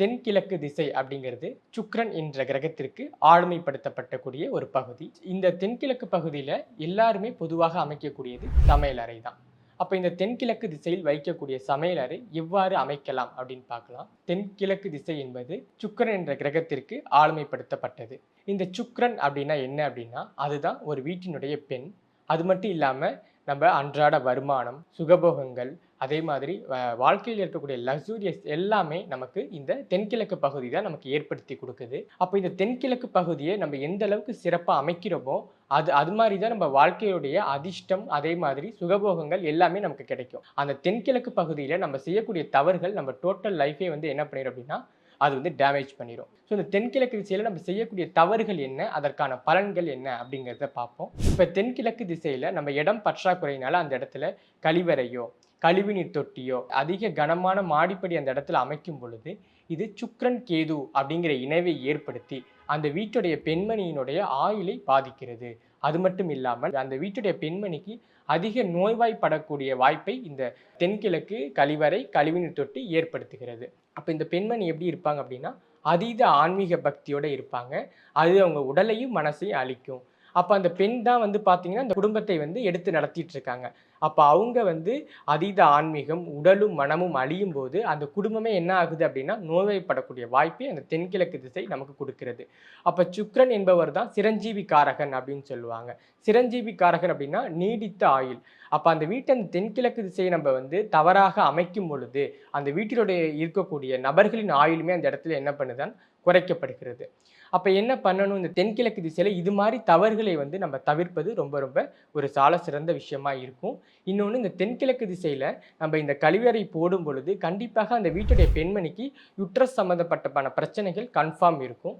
தென்கிழக்கு திசை அப்படிங்கிறது சுக்ரன் என்ற கிரகத்திற்கு ஆளுமைப்படுத்தப்பட்டக்கூடிய ஒரு பகுதி. இந்த தென்கிழக்கு பகுதியில் எல்லாருமே பொதுவாக அமைக்கக்கூடியது சமையலறை தான். அப்போ இந்த தென்கிழக்கு திசையில் வைக்கக்கூடிய சமையலறை எவ்வாறு அமைக்கலாம் அப்படின்னு பார்க்கலாம். தென்கிழக்கு திசை என்பது சுக்கரன் என்ற கிரகத்திற்கு ஆளுமைப்படுத்தப்பட்டது. இந்த சுக்ரன் அப்படின்னா என்ன அப்படின்னா அதுதான் ஒரு வீட்டினுடைய பெண். அது மட்டும் இல்லாமல் நம்ம அன்றாட வருமானம் சுகபோகங்கள் அதே மாதிரி வாழ்க்கையில் இருக்கக்கூடிய லக்ஸூரியஸ் எல்லாமே நமக்கு இந்த தென்கிழக்கு பகுதி தான் நமக்கு ஏற்படுத்தி கொடுக்குது. அப்போ இந்த தென்கிழக்கு பகுதியை நம்ம எந்த அளவுக்கு சிறப்பாக அமைக்கிறோமோ அது அது மாதிரி தான் நம்ம வாழ்க்கையுடைய அதிர்ஷ்டம் அதே மாதிரி சுகபோகங்கள் எல்லாமே நமக்கு கிடைக்கும். அந்த தென்கிழக்கு பகுதியில் நம்ம செய்யக்கூடிய தவறுகள் நம்ம டோட்டல் லைஃபே வந்து என்ன பண்ணிடும் அப்படின்னா அது வந்து டேமேஜ் பண்ணிடும் ஸோ இந்த தென்கிழக்கு திசையில் நம்ம செய்யக்கூடிய தவறுகள் என்ன? அதற்கான பலன்கள் என்ன? அப்படிங்கிறத பார்ப்போம். இப்போ தென்கிழக்கு திசையில் நம்ம இடம் பற்றாக்குறையினால அந்த இடத்துல கழிவறையோ கழிவுநீர் தொட்டியோ அதிக கனமான மாடிப்படி அந்த இடத்துல அமைக்கும் பொழுது இது சுக்ரன் கேது அப்படிங்கிற இணைவை ஏற்படுத்தி அந்த வீட்டுடைய பெண்மணியினுடைய ஆயுளை பாதிக்கிறது. அது மட்டும் இல்லாமல் அந்த வீட்டுடைய பெண்மணிக்கு அதிக நோய்வாய்ப்படக்கூடிய வாய்ப்பை இந்த தென்கிழக்கு கழிவறை கழிவுநீர் தொட்டி ஏற்படுத்துகிறது. அப்போ இந்த பெண்மணி எப்படி இருப்பாங்க அப்படின்னா அதீத ஆன்மீக பக்தியோடு இருப்பாங்க. அது அவங்க உடலையும் மனசையும் அழிக்கும். அப்போ அந்த பெண் தான் வந்து பார்த்தீங்கன்னா அந்த குடும்பத்தை வந்து எடுத்து நடத்திட்டு இருக்காங்க. அப்போ அவங்க வந்து அதீத ஆன்மீகம் உடலும் மனமும் அழியும் போது அந்த குடும்பமே என்ன ஆகுது அப்படின்னா நோய்வாய்ப்படக்கூடிய வாய்ப்பை அந்த தென்கிழக்கு திசை நமக்கு கொடுக்கிறது. அப்போ சுக்ரன் என்பவர் தான் சிரஞ்சீவி காரகன் அப்படின்னு சொல்லுவாங்க. சிரஞ்சீவி காரகன் அப்படின்னா நீடித்த ஆயுள். அப்போ அந்த வீட்டை அந்த தென்கிழக்கு திசையை நம்ம வந்து தவறாக அமைக்கும் பொழுது அந்த வீட்டினுடைய இருக்கக்கூடிய நபர்களின் ஆயுளுமே அந்த இடத்துல என்ன பண்ணுதான் குறைக்கப்படுகிறது. அப்போ என்ன பண்ணணும்? இந்த தென்கிழக்கு திசையில் இது மாதிரி தவறுகளை வந்து நம்ம தவிர்ப்பது ரொம்ப ரொம்ப ஒரு சால சிறந்த விஷயமா இருக்கும். இன்னொன்று இந்த தென்கிழக்கு திசையில் நம்ம இந்த கழிவறை போடும் பொழுது கண்டிப்பாக அந்த வீட்டுடைய பெண்மணிக்கு யுட்ரஸ் சம்மந்தப்பட்டப்பான பிரச்சனைகள் கன்ஃபார்ம் இருக்கும்.